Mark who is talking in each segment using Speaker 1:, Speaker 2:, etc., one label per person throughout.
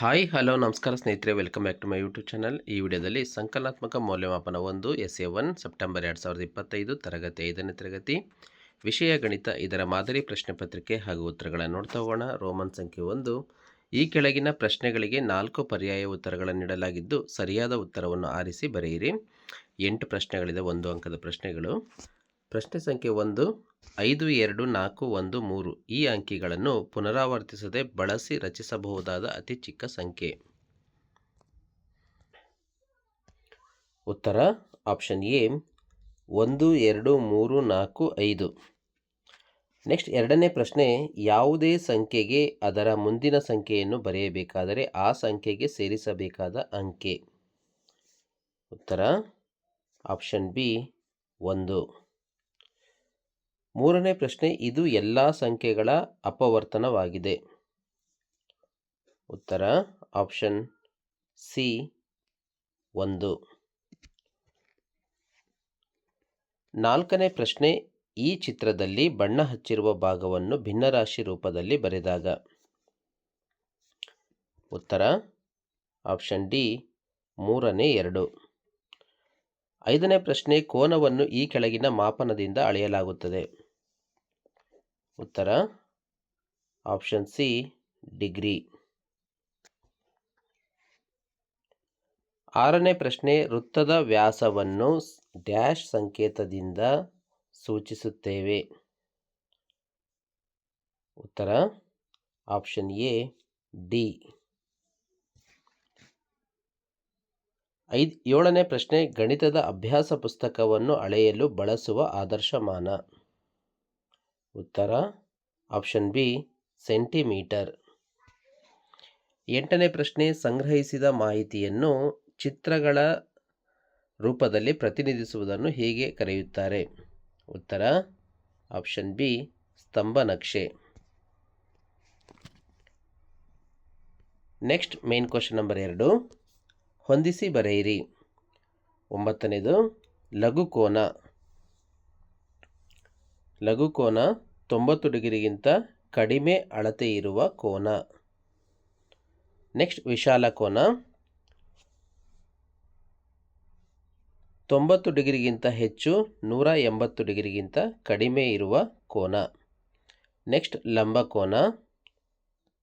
Speaker 1: Hi, hello, ನಮಸ್ಕಾರ ಸ್ನೇಹಿತರೆ. Welcome back to my YouTube channel. ಈ ವಿಡಿಯೋದಲ್ಲಿ ಸಂಕಲನಾತ್ಮಕ ಮೌಲ್ಯಮಾಪನ ಒಂದು ಎಸ್ ಎ ಒನ್, ಸೆಪ್ಟೆಂಬರ್ ಎರಡು ಸಾವಿರದ ಇಪ್ಪತ್ತೈದು, ತರಗತಿ ಐದನೇ ತರಗತಿ. ವಿಷಯ ಗಣಿತ, ಇದರ ಮಾದರಿ ಪ್ರಶ್ನೆ ಪತ್ರಿಕೆ ಹಾಗೂ ಉತ್ತರಗಳನ್ನು ನೋಡ್ತಾ ಹೋಗೋಣ. ರೋಮನ್ ಸಂಖ್ಯೆ ಒಂದು. ಈ ಕೆಳಗಿನ ಪ್ರಶ್ನೆಗಳಿಗೆ ನಾಲ್ಕು ಪರ್ಯಾಯ ಉತ್ತರಗಳನ್ನು ನೀಡಲಾಗಿದ್ದು, ಸರಿಯಾದ ಉತ್ತರವನ್ನು ಆರಿಸಿ ಬರೆಯಿರಿ. ಎಂಟು ಪ್ರಶ್ನೆಗಳಿದೆ, ಒಂದು ಅಂಕದ ಪ್ರಶ್ನೆಗಳು. ಪ್ರಶ್ನೆ ಸಂಖ್ಯೆ ಒಂದು. ಐದು, ಎರಡು, ನಾಲ್ಕು, ಒಂದು, ಮೂರು ಈ ಅಂಕಿಗಳನ್ನು ಪುನರಾವರ್ತಿಸದೆ ಬಳಸಿ ರಚಿಸಬಹುದಾದ ಅತಿ ಚಿಕ್ಕ ಸಂಖ್ಯೆ. ಉತ್ತರ, ಆಪ್ಷನ್ ಎ, ಒಂದು, ಎರಡು, ಮೂರು, ನಾಲ್ಕು, ಐದು. ನೆಕ್ಸ್ಟ್ ಎರಡನೇ ಪ್ರಶ್ನೆ, ಯಾವುದೇ ಸಂಖ್ಯೆಗೆ ಅದರ ಮುಂದಿನ ಸಂಖ್ಯೆಯನ್ನು ಬರೆಯಬೇಕಾದರೆ ಆ ಸಂಖ್ಯೆಗೆ ಸೇರಿಸಬೇಕಾದ ಅಂಕೆ. ಉತ್ತರ, ಆಪ್ಷನ್ ಬಿ, ಒಂದು. ಮೂರನೇ ಪ್ರಶ್ನೆ, ಇದು ಎಲ್ಲ ಸಂಖ್ಯೆಗಳ ಅಪವರ್ತನವಾಗಿದೆ. ಉತ್ತರ, ಆಪ್ಷನ್ ಸಿ ಒಂದು. ನಾಲ್ಕನೇ ಪ್ರಶ್ನೆ, ಈ ಚಿತ್ರದಲ್ಲಿ ಬಣ್ಣ ಹಚ್ಚಿರುವ ಭಾಗವನ್ನು ಭಿನ್ನರಾಶಿ ರೂಪದಲ್ಲಿ ಬರೆದಾಗ. ಉತ್ತರ, ಆಪ್ಷನ್ ಡಿ ಮೂರನೇ ಎರಡು. ಐದನೇ ಪ್ರಶ್ನೆ, ಕೋನವನ್ನು ಈ ಕೆಳಗಿನ ಮಾಪನದಿಂದ ಅಳೆಯಲಾಗುತ್ತದೆ. ಉತ್ತರ ಆಪ್ಷನ್ ಸಿ ಡಿಗ್ರಿ ಆರನೇ ಪ್ರಶ್ನೆ, ವೃತ್ತದ ವ್ಯಾಸವನ್ನು ಡ್ಯಾಶ್ ಸಂಕೇತದಿಂದ ಸೂಚಿಸುತ್ತೇವೆ. ಉತ್ತರ ಆಪ್ಷನ್ ಎ ಡಿ ಐದು, ಏಳನೇ ಪ್ರಶ್ನೆ, ಗಣಿತದ ಅಭ್ಯಾಸ ಪುಸ್ತಕವನ್ನು ಅಳೆಯಲು ಬಳಸುವ ಆದರ್ಶಮಾನ. ಉತ್ತರ, ಆಪ್ಷನ್ ಬಿ, ಸೆಂಟಿಮೀಟರ್. ಎಂಟನೇ ಪ್ರಶ್ನೆ, ಸಂಗ್ರಹಿಸಿದ ಮಾಹಿತಿಯನ್ನು ಚಿತ್ರಗಳ ರೂಪದಲ್ಲಿ ಪ್ರತಿನಿಧಿಸುವುದನ್ನು ಹೇಗೆ ಕರೆಯುತ್ತಾರೆ? ಉತ್ತರ, ಆಪ್ಷನ್ ಬಿ, ಸ್ತಂಭ ನಕ್ಷೆ. ನೆಕ್ಸ್ಟ್, ಮೇನ್ ಕ್ವಶನ್ ನಂಬರ್ ಎರಡು. ಹೊಂದಿಸಿ ಬರೆಯಿರಿ. ಒಂಬತ್ತನೇದು, ಲಘುಕೋನ. ಲಘುಕೋನ ತೊಂಬತ್ತು ಡಿಗ್ರಿಗಿಂತ ಕಡಿಮೆ ಅಳತೆ ಇರುವ ಕೋನ. ನೆಕ್ಸ್ಟ್ ವಿಶಾಲ ಕೋನ. ತೊಂಬತ್ತು ಡಿಗ್ರಿಗಿಂತ ಹೆಚ್ಚು, ನೂರ ಎಂಬತ್ತು ಡಿಗ್ರಿಗಿಂತ ಕಡಿಮೆ ಇರುವ ಕೋನ. ನೆಕ್ಸ್ಟ್ ಲಂಬ ಕೋನ.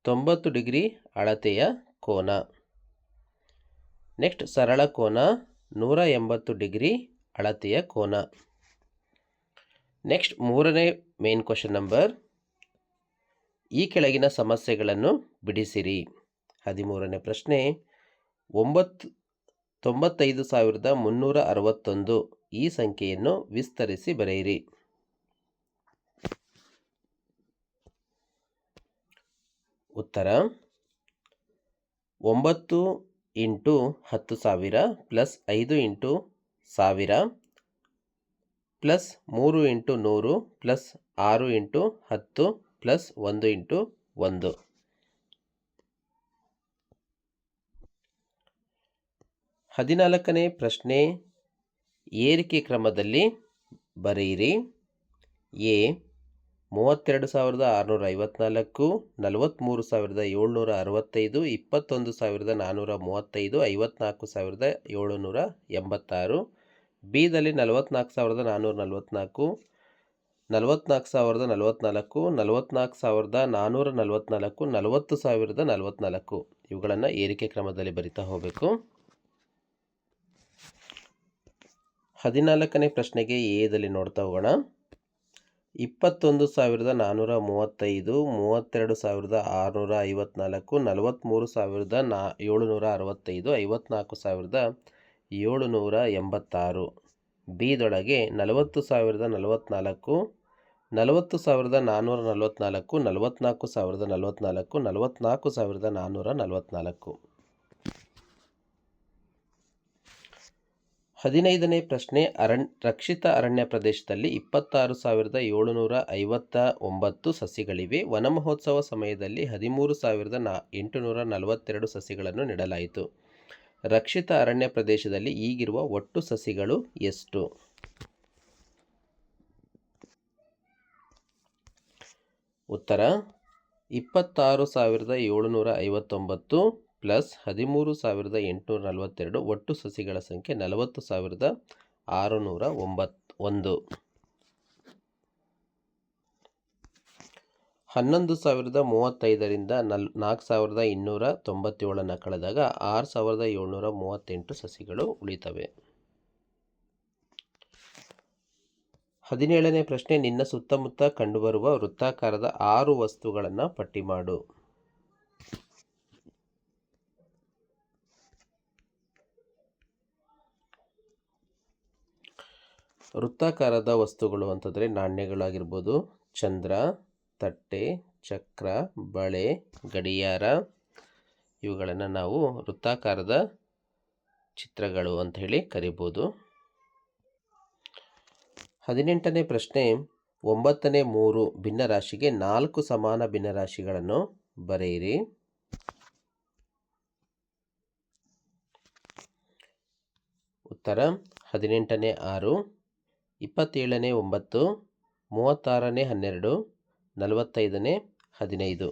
Speaker 1: ತೊಂಬತ್ತು ಡಿಗ್ರಿ ಅಳತೆಯ ಕೋನ. ನೆಕ್ಸ್ಟ್ ಸರಳ ಕೋನ, ನೂರ ಎಂಬತ್ತು ಡಿಗ್ರಿ ಅಳತೆಯ ಕೋನ. ನೆಕ್ಸ್ಟ್ ಮೂರನೇ ಮೇನ್ ಕ್ವಶನ್ ನಂಬರ್ ಈ ಕೆಳಗಿನ ಸಮಸ್ಯೆಗಳನ್ನು ಬಿಡಿಸಿರಿ. ಹದಿಮೂರನೇ ಪ್ರಶ್ನೆ, ಒಂಬತ್ತು, ತೊಂಬತ್ತೈದು ಸಾವಿರದ ಮುನ್ನೂರ ಅರವತ್ತೊಂದು ಈ ಸಂಖ್ಯೆಯನ್ನು ವಿಸ್ತರಿಸಿ ಬರೆಯಿರಿ. ಉತ್ತರ, ಒಂಬತ್ತು ಇಂಟು ಹತ್ತು ಸಾವಿರ ಪ್ಲಸ್ ಐದು ಇಂಟು ಸಾವಿರ ಪ್ಲಸ್ ಮೂರು ಇಂಟು ನೂರು ಪ್ಲಸ್ ಆರು ಇಂಟು ಹತ್ತು ಪ್ಲಸ್ ಒಂದು ಇಂಟು ಒಂದು. ಹದಿನಾಲ್ಕನೇ ಪ್ರಶ್ನೆ, ಏರಿಕೆ ಕ್ರಮದಲ್ಲಿ ಬರೆಯಿರಿ. ಎ, ಮೂವತ್ತೆರಡು ಸಾವಿರದ ಆರುನೂರ ಐವತ್ನಾಲ್ಕು ನಲವತ್ತ್ಮೂರು ಸಾವಿರದ ಏಳ್ನೂರ ಅರವತ್ತೈದು, ಇಪ್ಪತ್ತೊಂದು ಸಾವಿರದ ನಾನ್ನೂರ ಮೂವತ್ತೈದು, ಐವತ್ನಾಲ್ಕು ಸಾವಿರದ ಏಳುನೂರ ಎಂಬತ್ತಾರು ಬಿದಲ್ಲಿ ನಲವತ್ನಾಲ್ಕು ಸಾವಿರದ ನಾನ್ನೂರ ನಲವತ್ತ್ನಾಲ್ಕು ನಲವತ್ನಾಲ್ಕು ಸಾವಿರದ ನಲವತ್ತ್ನಾಲ್ಕು ನಲವತ್ನಾಲ್ಕು ಸಾವಿರದ ನಾನ್ನೂರ ನಲವತ್ತ್ನಾಲ್ಕು ನಲವತ್ತು ಸಾವಿರದ ನಲವತ್ತ್ನಾಲ್ಕು ಇವುಗಳನ್ನು ಏರಿಕೆ ಕ್ರಮದಲ್ಲಿ ಬರಿತಾ ಹೋಗಬೇಕು. ಹದಿನಾಲ್ಕನೇ ಪ್ರಶ್ನೆಗೆ ಎದಲ್ಲಿ ನೋಡ್ತಾ ಹೋಗೋಣ. ಇಪ್ಪತ್ತೊಂದು ಸಾವಿರದ ನಾನ್ನೂರ ಮೂವತ್ತೈದು, ಮೂವತ್ತೆರಡು ಸಾವಿರದ ಆರುನೂರ ಐವತ್ನಾಲ್ಕು ನಲವತ್ತ್ಮೂರು ಸಾವಿರದ ನಾ ಏಳುನೂರ ಅರವತ್ತೈದು, ಐವತ್ನಾಲ್ಕು ಸಾವಿರದ ಏಳುನೂರ ಎಂಬತ್ತಾರು ಬಿದೊಳಗೆ ನಲವತ್ತು ಸಾವಿರದ ನಲವತ್ತ್ನಾಲ್ಕು ನಲವತ್ತು ಸಾವಿರದ ನಾನ್ನೂರ ನಲವತ್ತ್ನಾಲ್ಕು ನಲವತ್ತ್ನಾಲ್ಕು ಸಾವಿರದ ನಲವತ್ತ್ನಾಲ್ಕು ನಲವತ್ತ್ನಾಲ್ಕು ಸಾವಿರದ ನಾನ್ನೂರ ನಲವತ್ತ್ನಾಲ್ಕು ಹದಿನೈದನೇ ಪ್ರಶ್ನೆ, ಅರಣ್ಯ, ರಕ್ಷಿತ ಅರಣ್ಯ ಪ್ರದೇಶದಲ್ಲಿ ಇಪ್ಪತ್ತಾರು ಸಾವಿರದ ಏಳುನೂರ ಐವತ್ತ ಒಂಬತ್ತು ಸಸಿಗಳಿವೆ ವನಮಹೋತ್ಸವ ಸಮಯದಲ್ಲಿ ಹದಿಮೂರು ಸಾವಿರದ ನಾ ಎಂಟುನೂರ ನಲವತ್ತೆರಡು ಸಸಿಗಳನ್ನು ನೆಡಲಾಯಿತು. ರಕ್ಷಿತ ಅರಣ್ಯ ಪ್ರದೇಶದಲ್ಲಿ ಈಗಿರುವ ಒಟ್ಟು ಸಸಿಗಳು ಎಷ್ಟು? ಉತ್ತರ, ಇಪ್ಪತ್ತಾರು ಸಾವಿರದ ಏಳುನೂರ ಐವತ್ತೊಂಬತ್ತು ಪ್ಲಸ್ ಹದಿಮೂರು ಸಾವಿರದ ಎಂಟುನೂರ ನಲವತ್ತೆರಡು ಒಟ್ಟು ಸಸಿಗಳ ಸಂಖ್ಯೆ ನಲವತ್ತು ಸಾವಿರದ ಆರುನೂರ ಒಂಬತ್ತು ಒಂದು. ಹನ್ನೊಂದು ಸಾವಿರದ ಮೂವತ್ತೈದರಿಂದ ನಲ್, ನಾಲ್ಕು ಸಾವಿರದ ಇನ್ನೂರ ತೊಂಬತ್ತೇಳನ್ನು ಕಳೆದಾಗ ಆರು ಸಾವಿರದ ಏಳ್ನೂರ ಮೂವತ್ತೆಂಟು ಸಸಿಗಳು ಉಳಿತವೆ. ಹದಿನೇಳನೇ ಪ್ರಶ್ನೆ, ನಿನ್ನ ಸುತ್ತಮುತ್ತ ಕಂಡುಬರುವ ವೃತ್ತಾಕಾರದ ಆರು ವಸ್ತುಗಳನ್ನು ಪಟ್ಟಿ ಮಾಡು. ವೃತ್ತಾಕಾರದ ವಸ್ತುಗಳು ಅಂತಂದರೆ ನಾಣ್ಯಗಳಾಗಿರ್ಬೋದು, ಚಂದ್ರ ತಟ್ಟೆ, ಚಕ್ರ, ಬಳೆ, ಗಡಿಯಾರ ಇವುಗಳನ್ನು ನಾವು ವೃತ್ತಾಕಾರದ ಚಿತ್ರಗಳು ಅಂತ ಹೇಳಿ ಕರಿಬೋದು. ಹದಿನೆಂಟನೇ ಪ್ರಶ್ನೆ, ಒಂಬತ್ತನೇ ಮೂರು ಭಿನ್ನರಾಶಿಗೆ ನಾಲ್ಕು ಸಮಾನ ಭಿನ್ನರಾಶಿಗಳನ್ನು ಬರೆಯಿರಿ. ಉತ್ತರ, ಹದಿನೆಂಟನೇ ಆರು, ಇಪ್ಪತ್ತೇಳನೇ ಒಂಬತ್ತು, ಮೂವತ್ತಾರನೇ ಹನ್ನೆರಡು ನಲವತ್ತೈದನೇ ಹದಿನೈದು.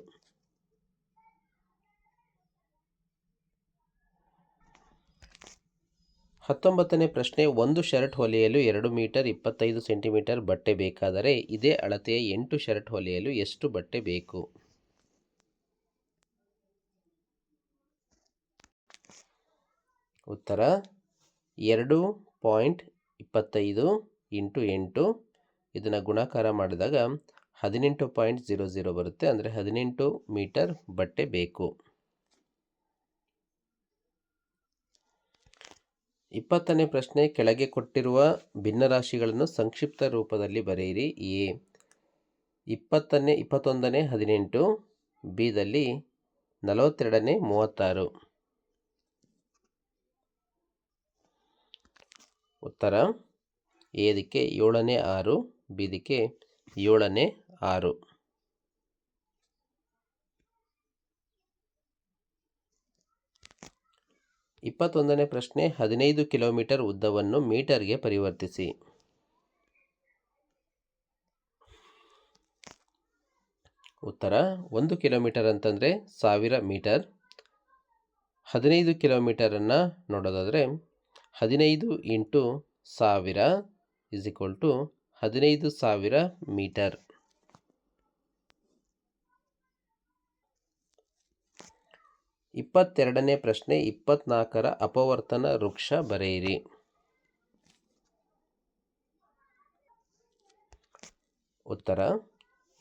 Speaker 1: ಹತ್ತೊಂಬತ್ತನೇ ಪ್ರಶ್ನೆ, ಒಂದು ಶರ್ಟ್ ಹೊಲಿಯಲು ಎರಡು ಮೀಟರ್ ಇಪ್ಪತ್ತೈದು ಸೆಂಟಿಮೀಟರ್ ಬಟ್ಟೆ ಬೇಕಾದರೆ ಇದೇ ಅಳತೆಯ ಎಂಟು ಶರ್ಟ್ ಹೊಲಿಯಲು ಎಷ್ಟು ಬಟ್ಟೆ ಬೇಕು? ಉತ್ತರ, ಎರಡು ಪಾಯಿಂಟ್ ಇಪ್ಪತ್ತೈದು ಇಂಟು ಎಂಟು. ಇದನ್ನು ಗುಣಾಕಾರ ಮಾಡಿದಾಗ ಹದಿನೆಂಟು ಪಾಯಿಂಟ್ ಜೀರೋ ಜೀರೋ ಬರುತ್ತೆ ಅಂದರೆ ಹದಿನೆಂಟು ಮೀಟರ್ ಬಟ್ಟೆ ಬೇಕು. ಇಪ್ಪತ್ತನೇ ಪ್ರಶ್ನೆ, ಕೆಳಗೆ ಕೊಟ್ಟಿರುವ ಭಿನ್ನರಾಶಿಗಳನ್ನು ಸಂಕ್ಷಿಪ್ತ ರೂಪದಲ್ಲಿ ಬರೆಯಿರಿ. ಎ, ಇಪ್ಪತ್ತನೇ, ಇಪ್ಪತ್ತೊಂದನೇ, ಹದಿನೆಂಟು, ಬಿದಲ್ಲಿ ನಲವತ್ತೆರಡನೇ, ಮೂವತ್ತಾರು. ಉತ್ತರ ಎದಕ್ಕೆ ಏಳನೇ ಆರು ಬಿದಕ್ಕೆ ಏಳನೇ ಆರು. ಇಪ್ಪತ್ತೊಂದನೇ ಪ್ರಶ್ನೆ, ಹದಿನೈದು ಕಿಲೋಮೀಟರ್ ಉದ್ದವನ್ನು ಮೀಟರ್ಗೆ ಪರಿವರ್ತಿಸಿ. ಉತ್ತರ, ಒಂದು ಕಿಲೋಮೀಟರ್ ಅಂತಂದರೆ ಸಾವಿರ ಮೀಟರ್. ಹದಿನೈದು ಕಿಲೋಮೀಟರನ್ನು ನೋಡೋದಾದರೆ ಹದಿನೈದು ಇಂಟು ಸಾವಿರ ಇಸ್ ಈಕ್ವಲ್ ಟು ಹದಿನೈದು ಸಾವಿರ ಮೀಟರ್. ಇಪ್ಪತ್ತೆರಡನೇ ಪ್ರಶ್ನೆ, ಇಪ್ಪತ್ನಾಲ್ಕರ ಅಪವರ್ತನ ವೃಕ್ಷ ಬರೆಯಿರಿ. ಉತ್ತರ,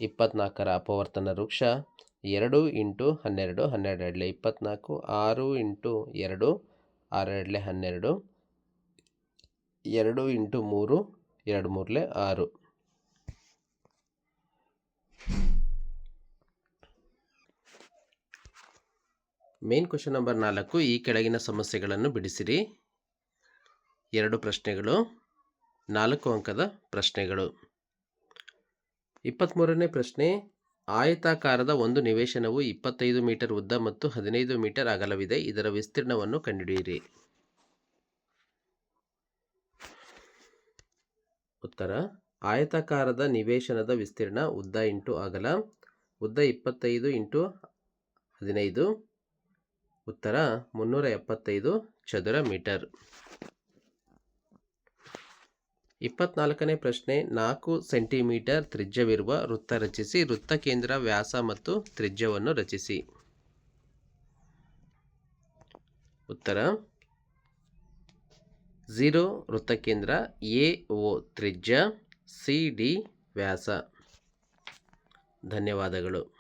Speaker 1: ಇಪ್ಪತ್ನಾಲ್ಕರ ಅಪವರ್ತನ ವೃಕ್ಷ ಎರಡು ಇಂಟು ಹನ್ನೆರಡು ಹನ್ನೆರಡು ಎರಡಲೆ ಇಪ್ಪತ್ನಾಲ್ಕು, ಆರು ಇಂಟು ಎರಡು, ಆರೆರಡಲೆ ಹನ್ನೆರಡು, ಎರಡು ಇಂಟು ಮೂರು, ಎರಡು ಮೂರಲೆ ಆರು. ಮೇನ್ ಕ್ವಶನ್ ನಂಬರ್ ನಾಲ್ಕು, ಈ ಕೆಳಗಿನ ಸಮಸ್ಯೆಗಳನ್ನು ಬಿಡಿಸಿರಿ. ಎರಡು ಪ್ರಶ್ನೆಗಳು, ನಾಲ್ಕು ಅಂಕದ ಪ್ರಶ್ನೆಗಳು. ಇಪ್ಪತ್ತ್ಮೂರನೇ ಪ್ರಶ್ನೆ, ಆಯತಾಕಾರದ ಒಂದು ನಿವೇಶನವು ಇಪ್ಪತ್ತೈದು ಮೀಟರ್ ಉದ್ದ ಮತ್ತು ಹದಿನೈದು ಮೀಟರ್ ಅಗಲವಿದೆ, ಇದರ ವಿಸ್ತೀರ್ಣವನ್ನು ಕಂಡುಹಿಡಿಯಿರಿ. ಉತ್ತರ, ಆಯತಾಕಾರದ ನಿವೇಶನದ ವಿಸ್ತೀರ್ಣ ಉದ್ದ ಇಂಟು ಅಗಲ, ಉದ್ದ ಇಪ್ಪತ್ತೈದು ಇಂಟು ಹದಿನೈದು ಉತ್ತರ ಮುನ್ನೂರ ಎಪ್ಪತ್ತೈದು ಚದರ ಮೀಟರ್. ಇಪ್ಪತ್ನಾಲ್ಕನೇ ಪ್ರಶ್ನೆ, ನಾಲ್ಕು ಸೆಂಟಿಮೀಟರ್ ತ್ರಿಜ್ಯವಿರುವ ವೃತ್ತ ರಚಿಸಿ, ವೃತ್ತ ಕೇಂದ್ರ ವ್ಯಾಸ ಮತ್ತು ತ್ರಿಜ್ಯವನ್ನು ರಚಿಸಿ. ಉತ್ತರ, ಝೀರೋ ವೃತ್ತಕೇಂದ್ರ ಎ ಒ ತ್ರಿಜ್ಯ, ಸಿ, ಡಿ ವ್ಯಾಸ. ಧನ್ಯವಾದಗಳು.